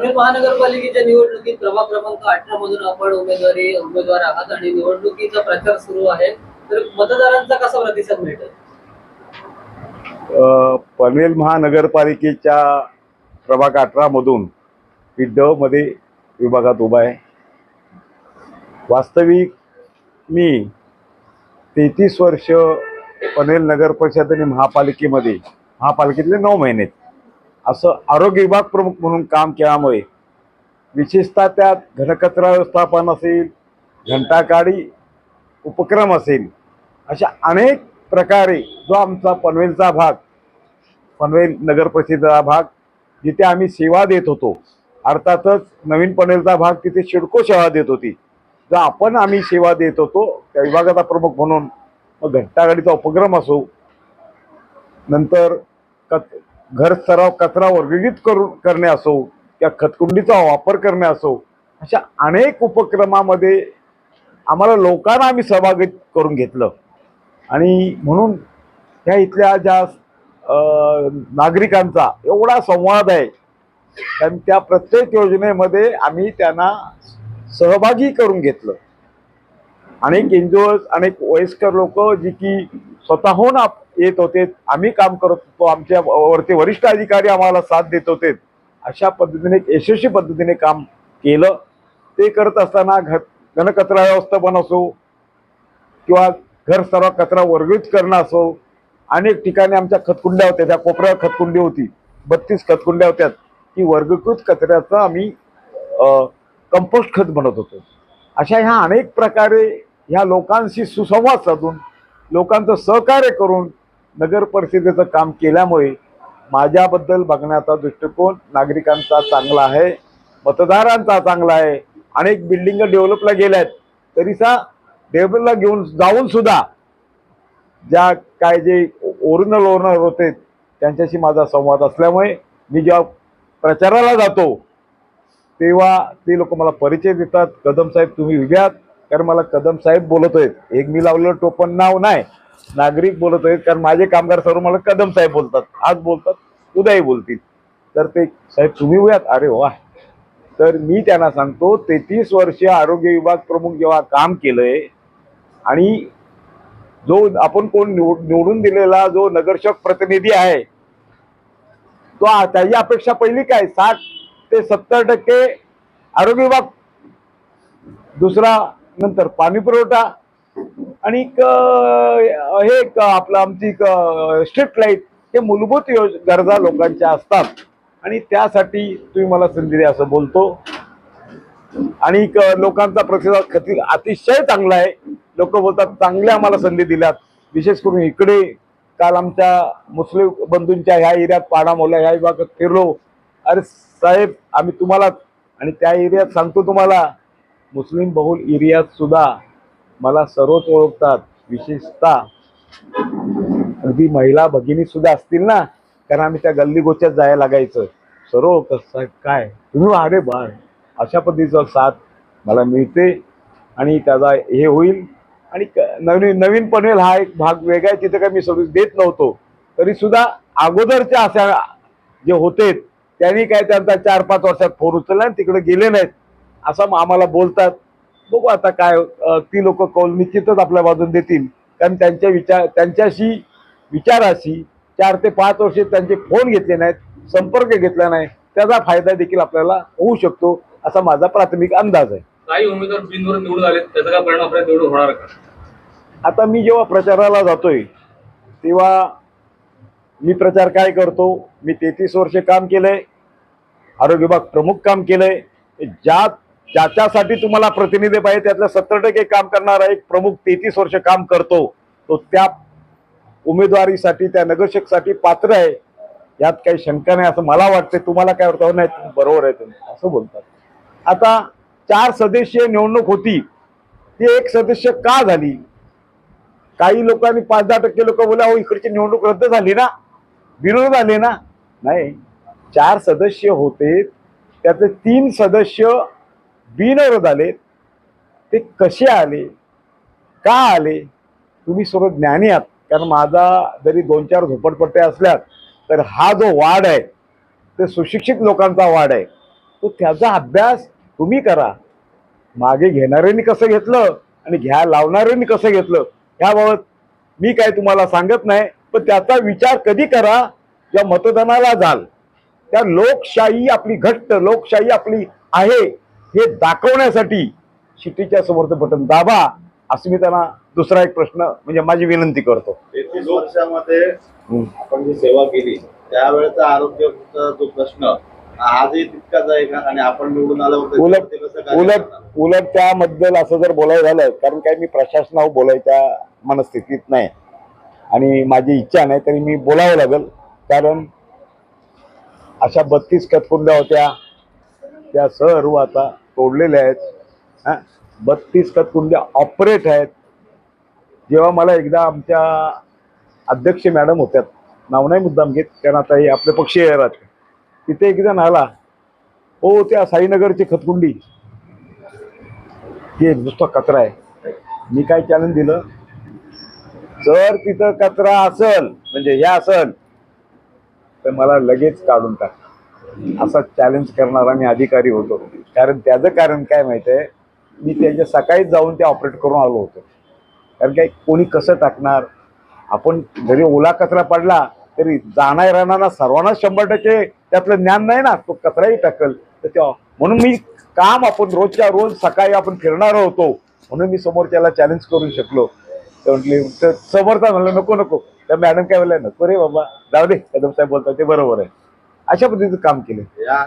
पनवेल महानगरपालिकेच्या निवडणुकीत प्रभाग क्रमांक अठरा मधून आपण उमेदवारी उमेदवार आहात आणि निवडणुकीचा प्रचार सुरू आहे. तर मतदारांचा कसा प्रतिसाद मिळतो पनवेल महानगरपालिकेच्या प्रभाग अठरा मधून मी ड मध्ये विभागात उभा आहे. वास्तविक मी तेहतीस वर्ष पनवेल नगर परिषद आणि महापालिकेमध्ये महापालिकेतले नऊ महिने असं आरोग्य विभाग प्रमुख म्हणून काम केल्यामुळे विशेषतः त्यात घनकचरा व्यवस्थापन असेल घंटागाडी उपक्रम असेल अशा अनेक प्रकारे जो आमचा पनवेलचा भाग पनवेल नगर परिषदेचा भाग जिथे आम्ही सेवा देत होतो अर्थातच नवीन पनवेलचा भाग तिथे शिडको सेवा देत होती. जो आपण आम्ही सेवा देत होतो त्या विभागाचा प्रमुख म्हणून मग घंटागाडीचा उपक्रम असो नंतर कच घर सराव कचरा वर्गीकृत करून करणे असो या खतकुंडीचा वापर करणे असो अशा अनेक उपक्रमामध्ये आम्हाला लोकांना आम्ही सहभागी करून घेतलं. आणि म्हणून ह्या इथल्या ज्या नागरिकांचा एवढा संवाद आहे कारण त्या प्रत्येक योजनेमध्ये आम्ही त्यांना सहभागी करून घेतलं. अनेक एनजीओज अनेक वयस्कर लोक जी की स्वतःहून आप येत होते आम्ही काम करत होतो आमच्या वरचे वरिष्ठ अधिकारी आम्हाला साथ देत होते. अशा पद्धतीने यशस्वी पद्धतीने काम केलं. ते करत असताना घ घनकचरा व्यवस्थापन असो किंवा घर सर्व कचरा वर्गीत करणं असो अनेक ठिकाणी आमच्या खतकुंड्या होत्या त्या कोपऱ्यावर खतकुंडी होती बत्तीस खतकुंड्या होत्या. की वर्गीकृत कचऱ्याचं आम्ही कंपोस्ट खत बनवत होतो. अशा ह्या अनेक प्रकारे ह्या लोकांशी सुसंवाद साधून लोकांचं सहकार्य करून नगर परिषदेचं काम केल्यामुळे माझ्याबद्दल बघण्याचा दृष्टिकोन नागरिकांचा चांगला आहे मतदारांचा चांगला आहे अनेक बिल्डिंग डेव्हलपला गेल्या आहेत तरीसा डेव्हलपला घेऊन जाऊन सुद्धा ज्या काय जे ओरिजिनल ओनर होते त्यांच्याशी माझा संवाद असल्यामुळे मी जेव्हा प्रचाराला जातो तेव्हा ते लोक मला परिचय देतात. कदम साहेब तुम्ही उभ्यात कारण मला कदम साहेब बोलत आहेत. एक मी लावलेलं टोपण नाव नाही. नागरिक बोलत आहेत कारण माझे कामगार सर्व मला कदम साहेब बोलतात आज बोलतात उद्याही बोलतील. तर ते साहेब तुम्ही होयात अरे वा. तर मी त्यांना सांगतो तेहतीस वर्ष आरोग्य विभाग प्रमुख जेव्हा काम केलंय आणि जो आपण कोण निवड निवडून दिलेला जो नगरसेवक प्रतिनिधी आहे तो त्याची अपेक्षा पहिली काय? साठ ते सत्तर टक्के आरोग्य विभाग दुसरा नंतर पाणी पुरवठा आणि हे एक आपलं आमची स्ट्रीट लाइट हे मूलभूत योज गरजा लोकांच्या असतात. आणि त्यासाठी तुम्ही मला संधी द्या असं बोलतो. आणि लोकांचा प्रतिसाद खती अतिशय चांगला आहे. लोक बोलतात चांगल्या आम्हाला संधी दिल्यात. विशेष करून इकडे काल आमच्या मुस्लिम बंधूंच्या ह्या एरियात पाडामोला ह्या विभागात फिरलो. अरे साहेब आम्ही तुम्हाला आणि त्या एरियात सांगतो तुम्हाला मुस्लिम बहुल एरियात सुद्धा मला सर्वच ओळखतात विशेषतः. अगदी महिला भगिनी सुद्धा असतील ना कारण आम्ही त्या गल्ली गोच्यात जायला लागायचं. सर्व कसं काय? तुम्ही अरे बा अशा पद्धतीचा साथ मला मिळते आणि त्याचा हे होईल. आणि क- नवीन नवीन पनवेल हा एक भाग वेगळा आहे तिथे काय मी सर्व देत नव्हतो. तरी सुद्धा अगोदरच्या अशा जे होते त्यांनी काय त्यांचा चार पाच वर्षात फोन उचलला आणि तिकडे गेले नाहीत. असं आम्हाला बोलतात. बघू आता काय ती लोक कौल निश्चितच आपल्या बाजून देतील. कारण त्यांच्या विचार त्यांच्याशी विचाराशी चार ते पाच वर्षे त्यांचे फोन घेतले नाहीत संपर्क घेतला नाही त्याचा फायदा देखील आपल्याला होऊ शकतो असा माझा प्राथमिक अंदाज आहे. काही उमेदवार बिनवर निवडून आले त्याचा काय परिणाम आपल्या निवडून होणार का? आता मी जेव्हा प्रचाराला जातोय तेव्हा मी प्रचार काय करतो मी तेहतीस वर्ष काम केलंय आरोग्य विभाग प्रमुख काम केलंय ज्या ज्याच्यासाठी तुम्हाला प्रतिनिधी पाहिजे. त्यातलं सत्तर टक्के काम करणारा एक प्रमुख तेहतीस वर्ष काम करतो. तो त्या उमेदवारीसाठी त्या नगरसेवकसाठी पात्र आहे. यात काही शंका नाही असं मला वाटते तुम्हाला काय वाटतं? हो, नाही बरोबर आहे तुम्ही. असं बोलतात. आता चार सदस्यीय निवडणूक होती. ती एक सदस्य का झाली? काही लोकांनी पाच दहा टक्के लोक बोला अहो इकडची निवडणूक रद्द झाली ना? विरोध झाले ना? नाही. चार सदस्य होते. त्यातले तीन सदस्य बिनविरोध आले. ते कसे आले? का आले? तुम्ही सर्व ज्ञानी आहात. कारण माझा जरी दोन चार झोपडपट्ट्या असल्यात तर हा जो वाढ आहे ते सुशिक्षित लोकांचा वाढ आहे. तो त्याचा अभ्यास तुम्ही करा. मागे घेणाऱ्यांनी कसं घेतलं आणि घ्या लावणाऱ्यांनी कसं घेतलं ह्याबाबत मी काय तुम्हाला सांगत नाही. पण त्याचा विचार कधी करा जेव्हा मतदानाला जाल. त्या लोकशाही आपली घट्ट लोकशाही आपली आहे. हे दाखवण्यासाठी शिट्टीच्या समोरचं बटन दाबा असं मी त्यांना दुसरा एक प्रश्न म्हणजे माझी विनंती करतो. तेहतीस वर्षामध्ये आपण जी सेवा केली त्यावेळेचा आरोग्याचा जो प्रश्न आजही तितकाच आहे का? आणि आपण निवडून आल्यावर उलट उलट? उलट त्याबद्दल असं जर बोलायचं झालं कारण काय मी प्रशासनावर बोलायच्या मनस्थितीत नाही. आणि माझी इच्छा नाही तरी मी बोलावं लागेल. कारण अशा बत्तीस कतकुंड्या होत्या त्या सर्व आता तोडलेल्या आहेत. हा? बत्तीस तत्कुंड्या ऑपरेट आहेत. जेव्हा मला एकदा आमच्या अध्यक्ष मॅडम होत्यात नाव नाही मुद्दाम घेत कारण आता हे आपले पक्षी राहत तिथे एक जण आला हो त्या साईनगरची खतकुंडी हे नुसता कचरा आहे. मी काय चॅलेंज दिलं? जर तिथं कचरा असल म्हणजे हे असल तर मला लगेच काढून टाक. असा चॅलेंज करणारा मी अधिकारी होतो. कारण त्याचं कारण काय माहिती आहे? मी त्यांच्या सकाळीच जाऊन ते ऑपरेट करून आलो होतो. कारण काय कोणी कसं टाकणार? आपण जरी ओला कचरा पडला तरी जाणार राहणारा सर्वांनाच शंभर टक्के त्यातलं ज्ञान नाही ना. तो कचराही टाकल. तर म्हणून मी काम आपण रोजच्या रोज सकाळी आपण फिरणार होतो. म्हणून मी समोरच्याला चॅलेंज करू शकलो. तर म्हटले तर समोरचा म्हणलं नको नको. तर मॅडम काय म्हणलं नको रे बाबा. जाऊ दे. कदम साहेब बोलतात ते बरोबर आहे. अशा पद्धतीचं काम केलं. या